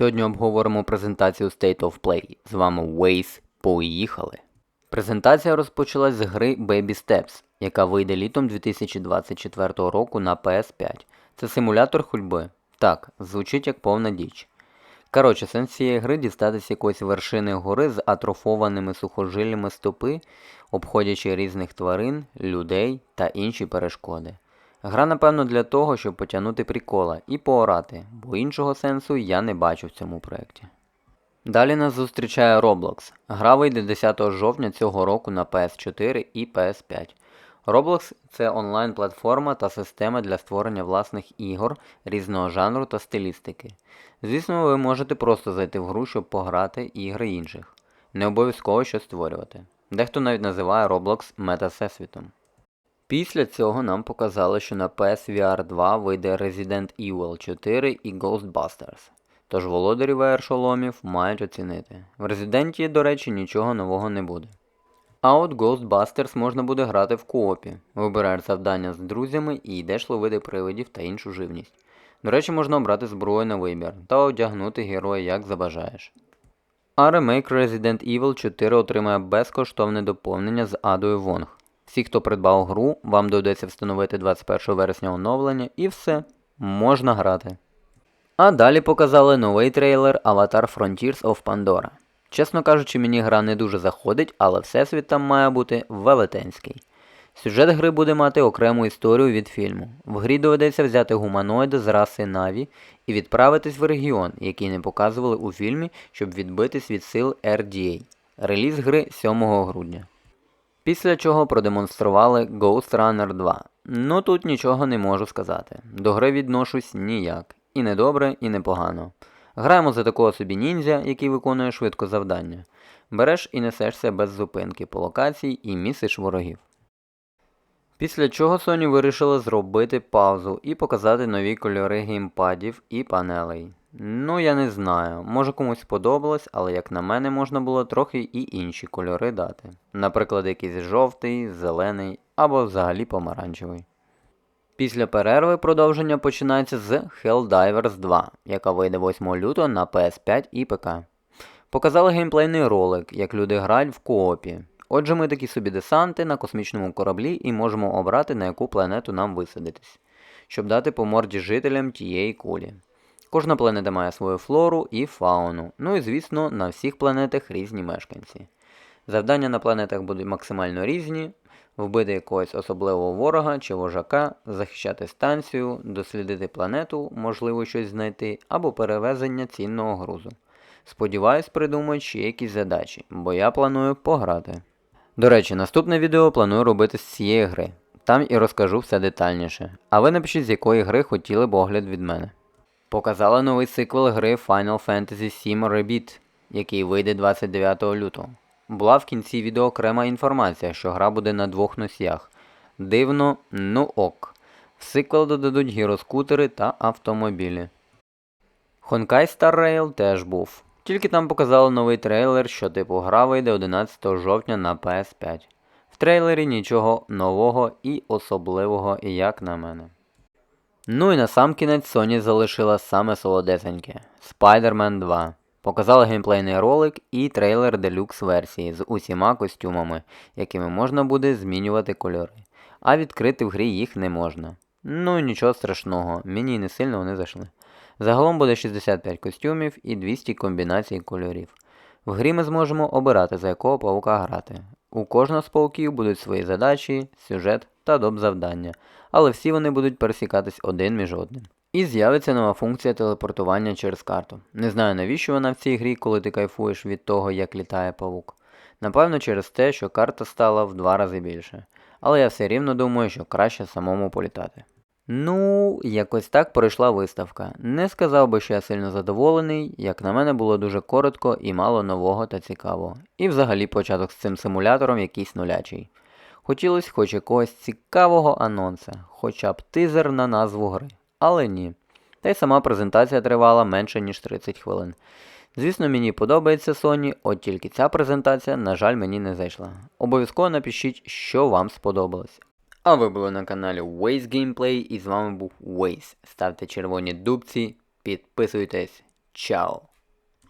Сьогодні обговоримо презентацію State of Play. З вами Waze. Поїхали! Презентація розпочалась з гри Baby Steps, яка вийде літом 2024 року на PS5. Це симулятор ходьби. Так, звучить як повна діч. Коротше, сенс цієї гри дістатися якоїсь вершини гори з атрофованими сухожиллями стопи, обходячи різних тварин, людей та інші перешкоди. Гра, напевно, для того, щоб потягнути прикола і поорати, бо іншого сенсу я не бачу в цьому проєкті. Далі нас зустрічає Roblox. Гра вийде 10 жовтня цього року на PS4 і PS5. Roblox це онлайн-платформа та система для створення власних ігор різного жанру та стилістики. Звісно, ви можете просто зайти в гру, щоб пограти ігри інших. Не обов'язково щось створювати. Дехто навіть називає Roblox мета-всесвітом. Після цього нам показали, що на PSVR 2 вийде Resident Evil 4 і Ghostbusters. Тож володарі VR шоломів мають оцінити. В Resident, до речі, нічого нового не буде. А от Ghostbusters можна буде грати в коопі. Вибираєш завдання з друзями і йдеш ловити привидів та іншу живність. До речі, можна обрати зброю на вибір та одягнути героя як забажаєш. А ремейк Resident Evil 4 отримає безкоштовне доповнення з Адою Вонг. Всі, хто придбав гру, вам доведеться встановити 21 вересня оновлення і все, можна грати. А далі показали новий трейлер Avatar Frontiers of Pandora. Чесно кажучи, мені гра не дуже заходить, але всесвіт там має бути велетенський. Сюжет гри буде мати окрему історію від фільму. В грі доведеться взяти гуманоїда з раси Наві і відправитись в регіон, який не показували у фільмі, щоб відбитись від сил RDA. Реліз гри 7 грудня. Після чого продемонстрували Ghost Runner 2. Ну тут нічого не можу сказати. До гри відношусь ніяк. І не добре, і не погано. Граємо за такого собі ніндзя, який виконує швидко завдання. Береш і несешся без зупинки по локації і місиш ворогів. Після чого Sony вирішила зробити паузу і показати нові кольори геймпадів і панелей. Ну, я не знаю, може комусь сподобалось, але як на мене можна було трохи і інші кольори дати. Наприклад, якийсь жовтий, зелений або взагалі помаранчевий. Після перерви продовження починається з Helldivers 2, яка вийде 8 лютого на PS5 і ПК. Показали геймплейний ролик, як люди грають в коопі. Отже, ми такі собі десанти на космічному кораблі і можемо обрати, на яку планету нам висадитись, щоб дати по морді жителям тієї кулі. Кожна планета має свою флору і фауну, ну і звісно, на всіх планетах різні мешканці. Завдання на планетах будуть максимально різні, вбити якогось особливого ворога чи вожака, захищати станцію, дослідити планету, можливо щось знайти, або перевезення цінного грузу. Сподіваюсь, придумають ще якісь задачі, бо я планую пограти. До речі, наступне відео планую робити з цієї гри. Там і розкажу все детальніше. А ви напишіть, з якої гри хотіли б огляд від мене. Показали новий сиквел гри Final Fantasy VII Rebirth, який вийде 29 лютого. Була в кінці відео окрема інформація, що гра буде на двох носіях. Дивно, ну ок. В сиквел додадуть гіроскутери та автомобілі. Honkai Star Rail теж був. Тільки там показали новий трейлер, що типу гра вийде 11 жовтня на PS5. В трейлері нічого нового і особливого, як на мене. Ну і на сам кінець Sony залишила саме солодесеньке Spider-Man 2. Показали геймплейний ролик і трейлер делюкс версії з усіма костюмами, якими можна буде змінювати кольори. А відкрити в грі їх не можна. Ну і нічого страшного, мені не сильно вони зайшли. Загалом буде 65 костюмів і 200 комбінацій кольорів. В грі ми зможемо обирати, за якого паука грати. У кожного з пауків будуть свої задачі, сюжет та доп завдання, але всі вони будуть пересікатись один між одним. І з'явиться нова функція телепортування через карту. Не знаю навіщо вона в цій грі, коли ти кайфуєш від того, як літає павук. Напевно, через те, що карта стала в два рази більше. Але я все рівно думаю, що краще самому політати. Ну, якось так пройшла виставка. Не сказав би, що я сильно задоволений, як на мене було дуже коротко і мало нового та цікавого. І взагалі початок з цим симулятором якийсь нулячий. Хотілося хоч якогось цікавого анонса, хоча б тизер на назву гри. Але ні. Та й сама презентація тривала менше, ніж 30 хвилин. Звісно, мені подобається Sony, от тільки ця презентація, на жаль, мені не зайшла. Обов'язково напишіть, що вам сподобалось. А ви були на каналі Waze Gameplay і з вами був Waze. Ставте червоні дубці, підписуйтесь. Чао!